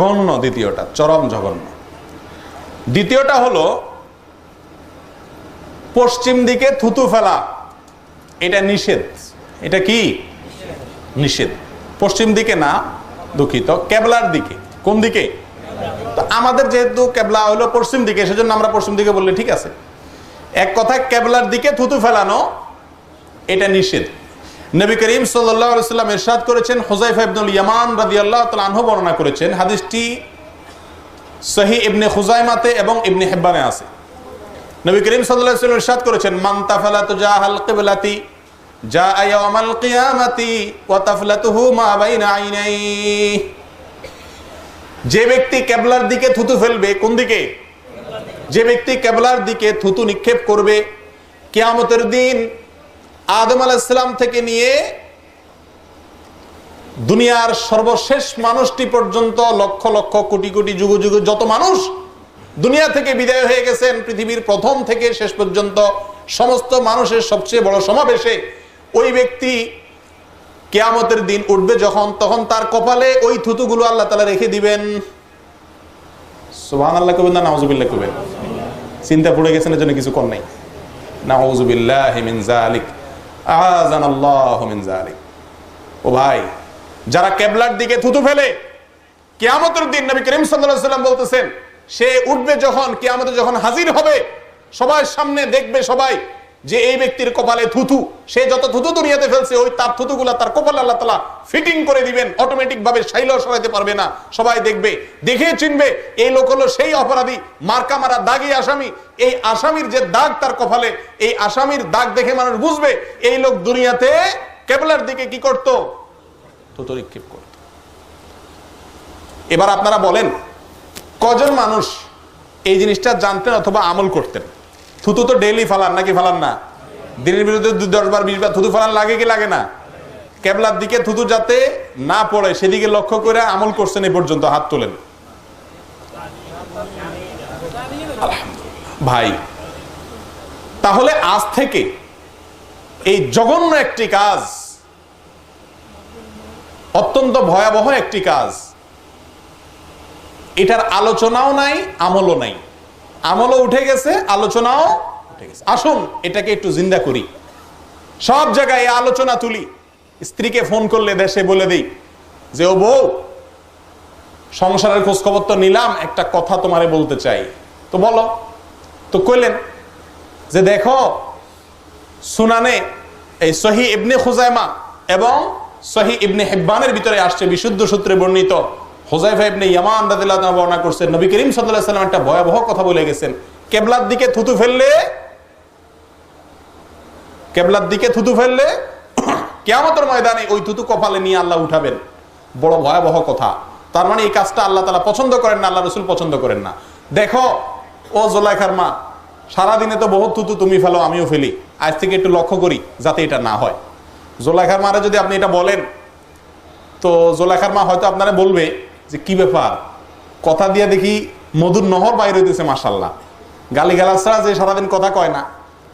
জঘন্য দ্বিতীয়টা, চরম জঘন্য। দ্বিতীয়টা হলো, পশ্চিম দিকে থুতু ফেলা, এটা নিষেধ। এটা কি? নিষেধ। পশ্চিম দিকে না, দুঃখিত। কেবলার দিকে, কোন দিকে? তো আমাদের যেহেতু কেবলা হলো পশ্চিম দিকে, সেজন্য আমরা পশ্চিম দিকে বললে ঠিক আছে। এক কথায় কেবলার দিকে থুতু ফেলানো, এটা নিষেধ। নবী করিম সাল্লাম এরশাদ করেছেন হোজাইফা ইবনুল ইয়ামান রাদিয়াল্লাহু আল্লাহ আনহু বর্ণনা করেছেন। হাদিসটি সহি ইবনে খুজাইমাতে এবং ইবনে হেব্বানে আছে। নবী করিম সাল্লাল্লাহু আলাইহি ওয়াসাল্লাম ইরশাদ করেছেন, মান তাফালাতু জাহাল কিবলাতি জা ইয়াউমাল কিয়ামাতি ওয়া তাফলাতুহু মা বাইনা আইনাইহি। যে ব্যক্তি কেবলার দিকে থুতু ফেলবে, কোন দিকে? যে ব্যক্তি কেবলার দিকে থুতু নিক্ষেপ করবে, কিয়ামতের দিন আদম আলাইসালাম থেকে নিয়ে দুনিয়ার সর্বশেষ মানুষটি পর্যন্ত লক্ষ লক্ষ কোটি কোটি যুগ যুগ যত মানুষ দুনিয়া থেকে বিদায় হয়ে গেছেন, পৃথিবীর প্রথম থেকে শেষ পর্যন্ত সমস্ত মানুষের সবচেয়ে বড় সমাবেশে ওই ব্যক্তি কেয়ামতের দিন উঠবে যখন, তখন তার কপালে ওই থুতুগুলো আল্লাহ তালা রেখে দিবেন। সোহান আল্লাহ কবেন না নাউজুবিল্লাহ কবেন চিন্তা পড়ে গেছেন এর জন্য কিছু কর নাই? নাউজুবিল্লাহ মিন জালিক ও ভাই, যারা কেবলার দিকে থুতু ফেলে, কেয়ামতের দিন নবী করিম সাল্লাল্লাহু সাল্লাম বলতেছেন, সে উঠবে যখন, কেয়ামত যখন হাজির হবে, সবার সামনে দেখবে সবাই যে এই ব্যক্তির কপালে থুতু সে যত থুতু দুনিয়াতে ফেলছে, ওই তার থুতুগুলা তার কপালে আল্লাহ তালা ফিটিং করে দিবেন। অটোমেটিক ভাবে সাইলেও সরাইতে পারবে না। সবাই দেখবে, দেখে চিনবে, এই লোক হলো সেই অপরাধী, মার্কা মারা দাগি আসামি। এই আসামির যে দাগ তার কপালে, এই আসামির দাগ দেখে মানুষ বুঝবে, এই লোক দুনিয়াতে কেবলার দিকে কি করত? থুতু নিক্ষেপ করত। এবার আপনারা বলেন, কজন মানুষ এই জিনিসটা জানতেন অথবা আমল করতেন? থুতু তো ডেইলি ফালান, নাকি ফালান না? দিনের বিরুদ্ধে দশ বার, বিশ বার থুতু ফালান লাগে কি লাগে না? কেবলার দিকে থুতু যাতে না পড়ে, সেদিকে লক্ষ্য করে আমল করছেন এই পর্যন্ত, হাত তোলেন। ভাই, তাহলে আজ থেকে এই জঘন্য একটি কাজ, অত্যন্ত ভয়াবহ একটি কাজ, এটার আলোচনাও নাই, আমলও নাই। আমলও উঠে গেছে, আলোচনাও উঠে গেছে। আসুন, এটাকে একটু জিন্দা করি। সব জায়গায় আলোচনা তুলি। স্ত্রীকে ফোন করলে দেশে বলে দিই, যে ও বউ, সংসারের খোঁজ খবর তো নিলাম, একটা কথা তোমারে বলতে চাই। তো বলো, তো কইলেন যে দেখো, সুনানে এই সহি ইবনে খুজাইমা এবং সহি ইবনে হেব্বানের ভিতরে আসছে বিশুদ্ধ সূত্রে বর্ণিত হোজাইফা ইবনে ইয়ামান রাদিয়াল্লাহু তাআলা বর্ণনা করছেন, নবী করিম সাল্লাল্লাহু সাল্লাম একটা ভয়াবহ কথা বলে গেছেন। কেবলার দিকে থুতু ফেললে, কেবলার দিকে থুতু ফেললে, কিয়ামতের ময়দানে ওই থুতু কপালে নিয়ে আল্লাহ উঠাবেন। বড় ভয়াবহ কথা। তার মানে এই কাজটা আল্লাহ তাআলা পছন্দ করেন না আল্লাহ রসুল পছন্দ করেন না। দেখো, ও জোলাইখার মা, সারাদিনে তো বহুত থুতু তুমি ফেলো, আমিও ফেলি। আজ থেকে একটু লক্ষ্য করি, যাতে এটা না হয়। জোলাইখার মারে যদি আপনি এটা বলেন, তো জোলাইখার মা হয়তো আপনারা বলবে যে কি ব্যাপার? কথা দিয়ে দেখি মধুর নহর বাইরে হইতেছে মাসাল্লাহ গালি গালা ছাড়া যে সারাদিন কথা কয় না।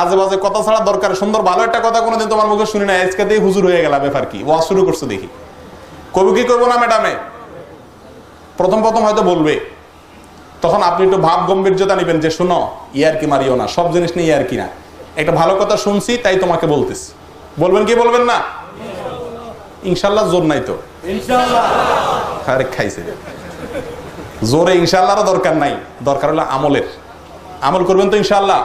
আজে বাজে কথা ছাড়া দরকার, সুন্দর ভালো একটা কথা কোনোদিন তোমার মুখে শুনি না। আজকে দিয়ে হুজুর হয়ে গেল ব্যাপার কি? ওয়া শুরু করছ দেখি। কবি কি করব না, ম্যাডামে? প্রথম প্রথম হয়তো বলবে। তখন আপনি একটু ভাব গম্ভীর্যতা নেবেন যে, শোনো, ইয়ার কি মারিও না। সব জিনিস নিয়ে ইয়ার কি না? একটা ভালো কথা শুনছি, তাই তোমাকে বলতেছি। বলবেন কি বলবেন না? ইনশাল্লাহ জোর নাই তো। আরে খাইছে। জোরে ইনশাল্লাহরও দরকার নাই। দরকার হলো আমলের। আমল করবেন তো ইনশাল্লাহ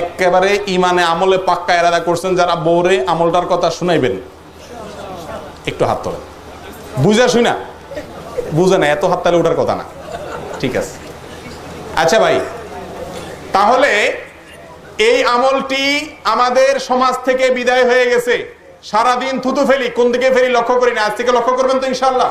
একেবারে ইমানে আমলে পাক্কা এরাদা করছেন যারা বৌরে আমলটার কথা শুনাইবেন। একটু হাত তোলেন। বুঝা শুনা বুঝে না এত হাত তালে ওঠার কথা না। ঠিক আছে। আচ্ছা ভাই তাহলে এই আমলটি আমাদের সমাজ থেকে বিদায় হয়ে গেছে। সারাদিন থুতু ফেলি কোন দিকে ফেলি লক্ষ্য করি না? আজ থেকে লক্ষ্য করবেন তো ইনশাল্লাহ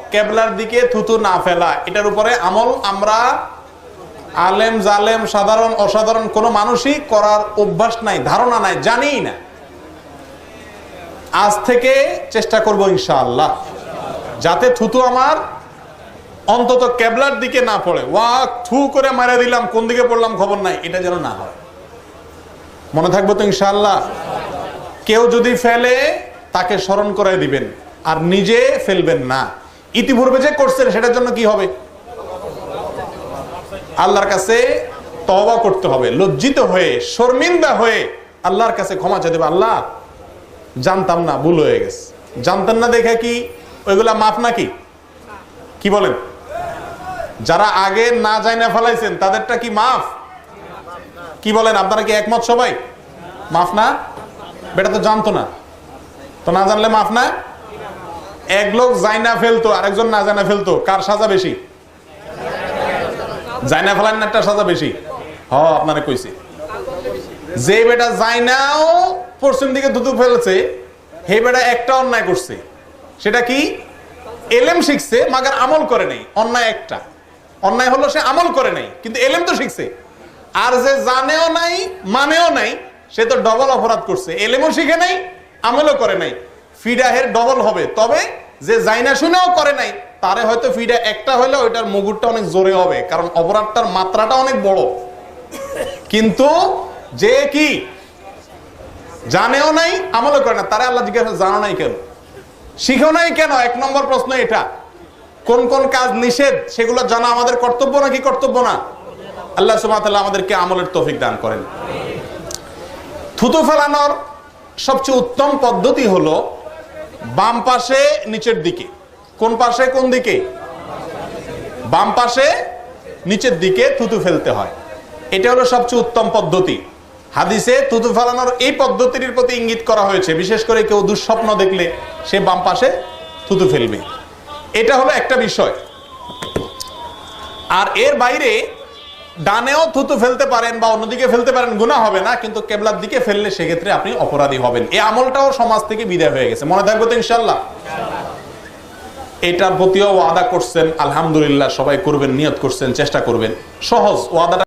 কেবলার দিকে থুতু না ফেলা। এটার উপরে আমল আমরা আলেম, জালেম, সাধারণ, অসাধারণ কোনো মানুষই করার অভ্যাস নাই, ধারণা নাই, জানিই না। আজ থেকে চেষ্টা করব ইনশাআল্লাহ। যাতে থুতু আমার অন্তত কেবলার দিকে না পড়ে। ওয়া থু করে মারা দিলাম, কোন দিকে পড়লাম খবর নাই, এটা যেন না হয়। মনে থাকব তো ইনশাআল্লাহ? কেউ যদি ফেলে, তাকে স্মরণ করে দিবেন, আর নিজে ফেলবেন না। ইতিপূর্বে যে করছেন, সেটার জন্য কি হবে? আল্লাহর কাছে তবা করতে হবে, লজ্জিত হয়ে, শর্মিন্দা হয়ে আল্লাহর কাছে ক্ষমা চাইতে হবে। আল্লাহ, জানতাম না, ভুল হয়ে গেছে। জানতেন না দেখে কি? ওইগুলা মাফ নাকি? কি বলেন? যারা আগে না যায় না ফেলাইছেন, তাদেরটা কি মাফ? কি বলেন, আপনারা কি একমত সবাই? মাফ না? বেটা তো জানতো না। তো না জানলে মাফ না? এক লোক জাইনা ফেলতো, আরেকজন না জানা ফেলতো, কার সাজা বেশি? জাইনা ফেলার একটা সাজা বেশি। হ, আপনারা কইছি। যে বেটা জাইনাও পশ্চিম দিকে দুধু ফেলছে, হে বেটা একটা অন্যায় করছে। সেটা কি? এলেম শিখছে, মাগার আমল করে নাই, অন্যায় একটা। অন্যায় হলো সে আমল করে নাই, কিন্তু এলেম তো শিখছে। আর যে জানেও নাই, মানেও নাই, সে তো ডবল অপরাধ করছে। এলেমও শিখে নাই, আমলও করে নাই। ফিডাহের ডবল হবে। তবে যে জাইনা শুনেও করে নাই, তারে হয়তো ফিডা একটা হলে ওইটার মুগুরটা অনেক জোরে হবে, কারণ অপরাধটার মাত্রাটা অনেক বড়। কিন্তু যে কি জানেও নাই, আমলও করে না, তারা আল্লাহ জিজ্ঞাসা জানো নাই কেন? শিখো নাই কেন? এক নম্বর প্রশ্ন এটা। কোন কোন কাজ নিষেধ? সেগুলো জানা আমাদের কর্তব্য নাকি কর্তব্য না? আল্লাহ সুমাতাল্লাহ আমাদেরকে আমলের তৌফিক দান করেন। থুতু ফেলানোর সবচেয়ে উত্তম পদ্ধতি হলো বাম পাশে, নিচের দিকে। কোন পাশে, কোন দিকে? বাম পাশে, নিচের দিকে থুতু ফেলতে হয়। এটা হলো সবচেয়ে উত্তম পদ্ধতি। হাদিসে থুতু ফেলানোর এই পদ্ধতির প্রতি ইঙ্গিত করা হয়েছে। বিশেষ করে কেউ দুঃস্বপ্ন দেখলে সে বাম পাশে থুতু ফেলবে। এটা হলো একটা বিষয়। আর এর বাইরে ডানেও থুতু ফেলতে পারেন বা অন্যদিকে ফেলতে পারেন গুণা হবে না, কিন্তু কেবলার দিকে ফেললে সেক্ষেত্রে আপনি অপরাধী হবেন। এই আমলটাও সমাজ থেকে বিদায় হয়ে গেছে। মনে থাকবে তো ইনশাল্লাহ এটার প্রতিও ওয়াদা করছেন, আলহামদুলিল্লাহ সবাই করবেন, নিয়ত করছেন, চেষ্টা করবেন। সহজ, ওয়াদাটা